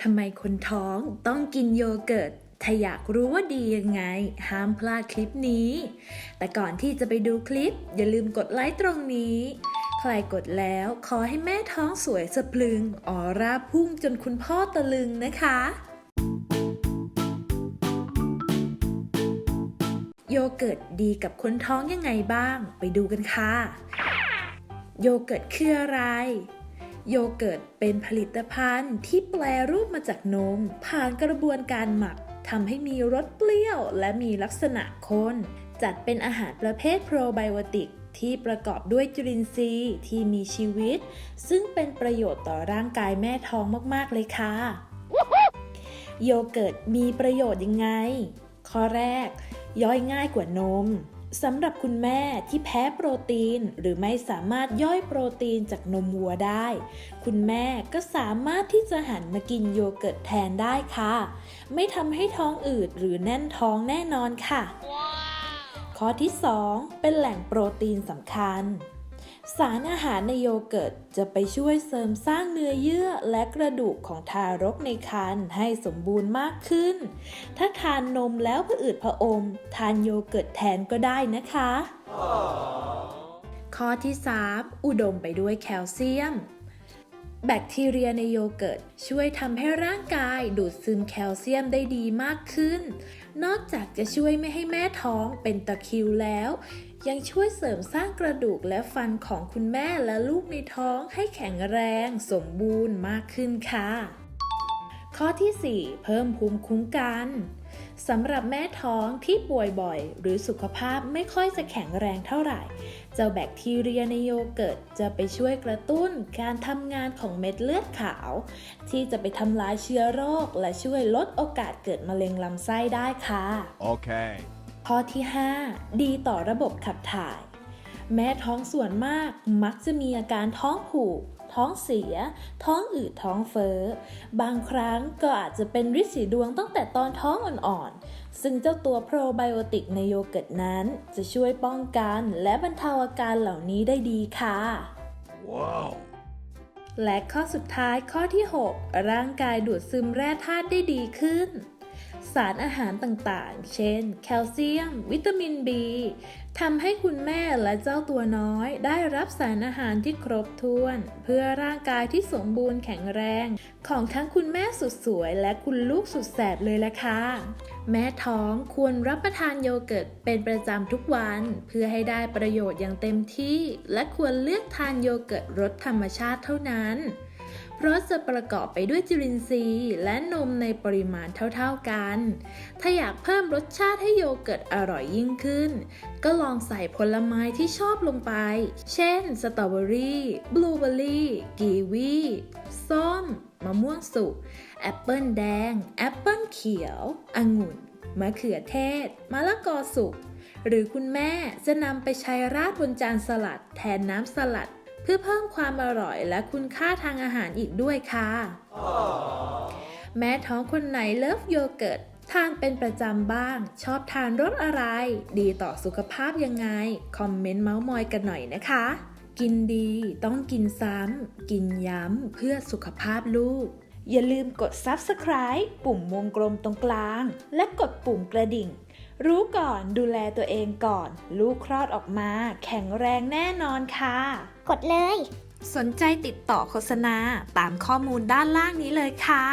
ทำไมคนท้องต้องกินโยเกิร์ต ถ้าอยากรู้ว่าดียังไง ห้ามพลาดคลิปนี้ แต่ก่อนที่จะไปดูคลิป อย่าลืมกดไลค์ตรงนี้ ใครกดแล้วขอให้แม่ท้องสวยสะพลึง ออร่าพุ่งจนคุณพ่อตะลึงนะคะ โยเกิร์ตดีกับคนท้องยังไงบ้าง ไปดูกันค่ะ โยเกิร์ตคืออะไร โยเกิร์ตเป็นผลิตภัณฑ์ที่แปลรูปมาจากนม ผ่านกระบวนการหมักทำให้มีรสเปรี้ยวและมีลักษณะข้น จัดเป็นอาหารประเภทโปรไบโอติกที่ประกอบด้วยจุลินทรีย์ที่มีชีวิต ซึ่งเป็นประโยชน์ต่อร่างกายแม่ท้องมาก ๆ เลยค่ะ โยเกิร์ตมีประโยชน์ยังไง ข้อแรก ย่อยง่ายกว่านม สำหรับคุณแม่ที่แพ้โปรตีน หรือไม่สามารถย่อยโปรตีนจากนมวัวได้ คุณแม่ก็สามารถที่จะหันมากินโยเกิร์ตแทนได้ค่ะ ไม่ทำให้ท้องอืดหรือแน่นท้องแน่นอนค่ะข้อที่ 2 เป็นแหล่งโปรตีนสำคัญ สารอาหารในโยเกิร์ตจะไปช่วยเสริมสร้างเนื้อเยื่อและกระดูกของทารกในครรภ์ให้สมบูรณ์มากขึ้น ถ้าทานนมแล้วผะอืดผะอม ทานโยเกิร์ตแทนก็ได้นะคะ ข้อที่ 3 อุดมไปด้วยแคลเซียม แบคทีเรียในโยเกิร์ตช่วยทำให้ร่างกายดูดซึมแคลเซียมได้ดีมากขึ้น นอกจากจะช่วยไม่ให้แม่ท้องเป็นตะคริวแล้ว ยังช่วยเสริมสร้างกระดูกและฟันของคุณแม่และลูกในท้องให้แข็งแรงสมบูรณ์มากขึ้นค่ะ ข้อที่ 4 เพิ่มภูมิคุ้มกันสำหรับแม่ท้องที่ป่วยบ่อย หรือสุขภาพไม่ค่อยจะแข็งแรงเท่าไหร่ เจ้าแบคทีเรียในโยเกิร์ตจะไปช่วยกระตุ้นการทำงานของเม็ดเลือดขาว ที่จะไปทำลายเชื้อโรค และช่วยลดโอกาสเกิดมะเร็งลำไส้ได้ค่ะ Okay. ข้อที่ 5 ดีต่อระบบขับถ่าย แม่ท้องส่วนมากมักจะมีอาการท้องผูก ท้องเสีย ท้องอืดท้องเฟ้อ บางครั้งก็อาจจะเป็นริดสีดวงตั้งแต่ตอนท้องอ่อนๆ ซึ่งเจ้าตัวโปรไบโอติกในโยเกิร์ตนั้น จะช่วยป้องกันและบรรเทาอาการเหล่านี้ได้ดีค่ะ Wow. และข้อสุดท้ายข้อที่ 6 ร่างกายดูดซึมแร่ธาตุได้ดีขึ้น สารอาหารต่างๆ เช่น แคลเซียม วิตามิน B ทำให้คุณแม่และเจ้าตัวน้อย ได้รับสารอาหารที่ครบถ้วน เพื่อร่างกายที่สมบูรณ์แข็งแรง ของทั้งคุณแม่สุดสวย และคุณลูกสุดแสบเลยละค่ะ แม่ท้องควรรับประทานโยเกิร์ตเป็นประจำทุกวัน เพื่อให้ได้ประโยชน์อย่างเต็มที่ และควรเลือกทานโยเกิร์ตรสธรรมชาติเท่านั้น เพราะจะประกอบไปด้วยจุลินทรีย์และนมในปริมาณเท่าๆกัน ถ้าอยากเพิ่มรสชาติให้โยเกิร์ตอร่อยยิ่งขึ้น ก็ลองใส่ผลไม้ที่ชอบลงไป เช่น สตรอเบอรี่ บลูเบอรี่ กีวี ส้ม มะม่วงสุก แอปเปิลแดง แอปเปิลเขียว องุ่น มะเขือเทศ มะละกอสุกหรือคุณแม่จะนำไปใช้ราดบนจานสลัด แทนน้ำสลัด เพื่อเพิ่มความอร่อยและคุณค่าทางอาหารอีกด้วยค่ะ แม่ท้องคนไหนเลิฟโยเกิร์ตทานเป็นประจำบ้าง ชอบทานรสอะไร ดีต่อสุขภาพยังไง คอมเมนต์เมาส์มอยกันหน่อยนะคะ กินดีต้องกินซ้ำ กินย้ำเพื่อสุขภาพลูก อย่าลืมกด Subscribe ปุ่มวงกลมตรงกลาง และกดปุ่มกระดิ่ง รู้ก่อนดูแลตัวเองก่อน ลูกคลอดออกมา แข็งแรงแน่นอนค่ะ กดเลย สนใจติดต่อโฆษณาตามข้อมูลด้านล่างนี้เลยค่ะ